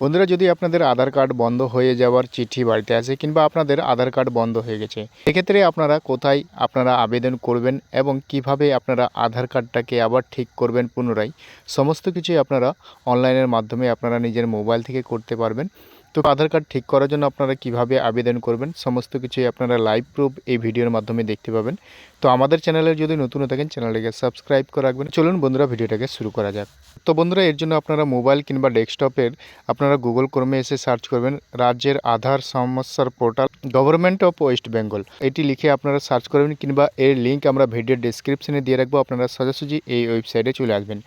বন্ধুরা, যদি আপনাদের আধার কার্ড বন্ধ হয়ে যাওয়ার চিঠি বাড়িতে আসে কিংবা আপনাদের আধার কার্ড বন্ধ হয়ে গেছে এক্ষেত্রে আপনারা কোথায় আপনারা আবেদন করবেন এবং কীভাবে আপনারা আধার কার্ডটাকে আবার ঠিক করবেন পুনরায়, সমস্ত কিছুই আপনারা অনলাইনের মাধ্যমে আপনারা নিজের মোবাইল থেকে করতে পারবেন। তো আধার কার্ড ঠিক করার জন্য আপনারা কীভাবে আবেদন করবেন? সমস্ত কিছুই আপনারা লাইভ প্রুফ এই ভিডিওর মাধ্যমে দেখতে পাবেন। তো আমাদের চ্যানেলে যদি নতুন থাকেন চ্যানেলটাকে সাবস্ক্রাইব করে রাখবেন। চলুন বন্ধুরা, ভিডিওটাকে শুরু করা যাক। তো বন্ধুরা, এর জন্য আপনারা মোবাইল কিংবা ডেস্কটপের আপনারা গুগল ক্রমে এসে সার্চ করবেন রাজ্যের আধার সমস্যার portal government of West Bengal এটি লিখে আপনারা সার্চ করবেন কিংবা এর লিঙ্ক আমরা ভিডিও ডিসক্রিপশনে দিয়ে রাখব। আপনারা সোজাসুজি এই ওয়েবসাইটে চলে আসবেন।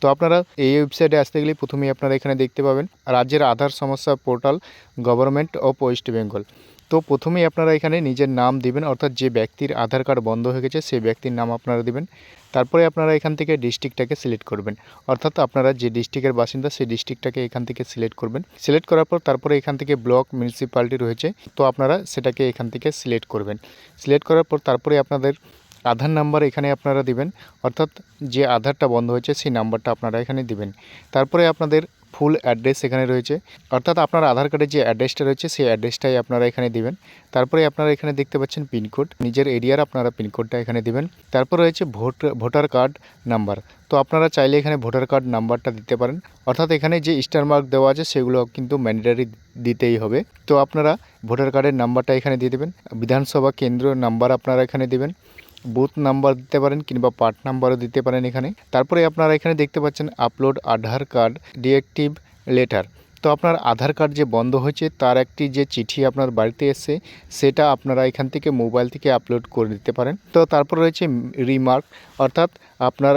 তো আপনারা এই ওয়েবসাইটে আসতে গেলে প্রথমেই আপনারা এখানে দেখতে পাবেন রাজ্যের আধার সমস্যা portal government of West Bengal. তো প্রথমেই আপনারা এখানে নিজের নাম দিবেন, অর্থাৎ যে ব্যক্তির আধার কার্ড বন্ধ হয়ে গেছে, সেই ব্যক্তির নাম আপনারা দিবেন। তারপরে আপনারা এখান থেকে ডিস্ট্রিক্টটাকে সিলেক্ট করবেন। অর্থাৎ আপনারা যে ডিস্ট্রিক্টের বাসিন্দা, সেই ডিস্ট্রিক্টটাকে এখান থেকে সিলেক্ট করবেন। সিলেক্ট করার পর তারপরে এখান থেকে ব্লক মিউনিসিপ্যালিটি রয়েছে, তো আপনারা সেটাকে এখান থেকে সিলেক্ট করবেন। সিলেক্ট করার পর তারপরে আপনাদের আধার নাম্বার এখানে আপনারা দিবেন, অর্থাৎ যে আধারটা বন্ধ হয়েছে, সেই নাম্বারটা আপনারা এখানে দিবেন। তারপরে আপনাদের ফুল অ্যাড্রেস এখানে রয়েছে। অর্থাৎ আপনার আধার কার্ডের যে অ্যাড্রেসটা রয়েছে, সেই অ্যাড্রেসটাই আপনারা এখানে দিবেন। তারপরে আপনারা এখানে দেখতে পাচ্ছেন পিনকোড নিজের এরিয়ার আপনারা পিনকোডটা এখানে দিবেন। তারপর রয়েছে ভোট, ভোটার কার্ড নাম্বার। তো আপনারা চাইলে এখানে ভোটার কার্ড নাম্বারটা দিতে পারেন। অর্থাৎ এখানে যে স্টার মার্ক দেওয়া আছে, সেগুলো কিন্তু ম্যান্ডেটারি দিতেই হবে। তো আপনারা ভোটার কার্ডের নাম্বারটা এখানে দিয়ে দেবেন। বিধানসভা কেন্দ্র নাম্বার আপনারা এখানে দিবেন। বুথ নাম্বার দিতে পারেন কিংবা পার্ট নাম্বারও দিতে পারেন এখানে। তারপরে আপনারা এখানে দেখতে পাচ্ছেন upload Aadhaar card deactive letter তো আপনার আধার কার্ড যে বন্ধ হয়েছে, তার একটি যে চিঠি আপনার বাড়িতে এসে সেটা আপনারা এখান থেকে মোবাইল থেকে আপলোড করে দিতে পারেন। তো তারপর রয়েছে রিমার্ক অর্থাৎ আপনার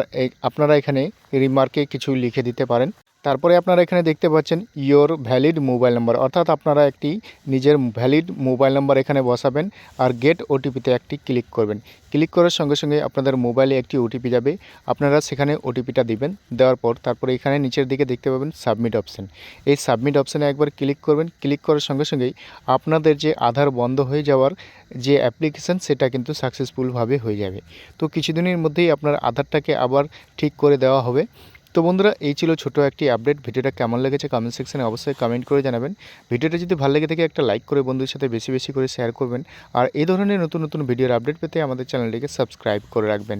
আপনারা এখানে রিমার্কে কিছু লিখে দিতে পারেন। তারপরে আপনারা এখানে দেখতে পাচ্ছেন ইয়োর ভ্যালিড মোবাইল নাম্বার অর্থাৎ আপনারা একটি নিজের ভ্যালিড মোবাইল নাম্বার এখানে বসাবেন আর গেট ওটিপিতে একটি ক্লিক করবেন। ক্লিক করার সঙ্গে সঙ্গে আপনাদের মোবাইলে একটি ওটিপি যাবে। আপনারা সেখানে ওটিপিটা দিবেন, দেওয়ার পর তারপরে এখানে নিচের দিকে দেখতে পাবেন সাবমিট অপশন এই সাবমিট অপশানে একবার ক্লিক করবেন। ক্লিক করার সঙ্গে সঙ্গেই আপনাদের যে আধার বন্ধ হয়ে যাওয়ার যে অ্যাপ্লিকেশান সেটা কিন্তু সাকসেসফুলভাবে হয়ে যাবে। তো কিছুদিনের মধ্যেই আপনার আধারটাকে আবার ঠিক করে দেওয়া হবে। তো বন্ধুরা, এই ছিল ছোটো একটি আপডেট ভিডিওটা কেমন লেগেছে কমেন্ট সেকশানে অবশ্যই কমেন্ট করে জানাবেন। ভিডিওটা যদি ভালো লেগে থাকে, একটা লাইক করে বন্ধুদের সাথে বেশি বেশি করে শেয়ার করবেন। আর এই ধরনের নতুন নতুন ভিডিওর আপডেট পেতে আমাদের চ্যানেলটিকে সাবস্ক্রাইব করে রাখবেন।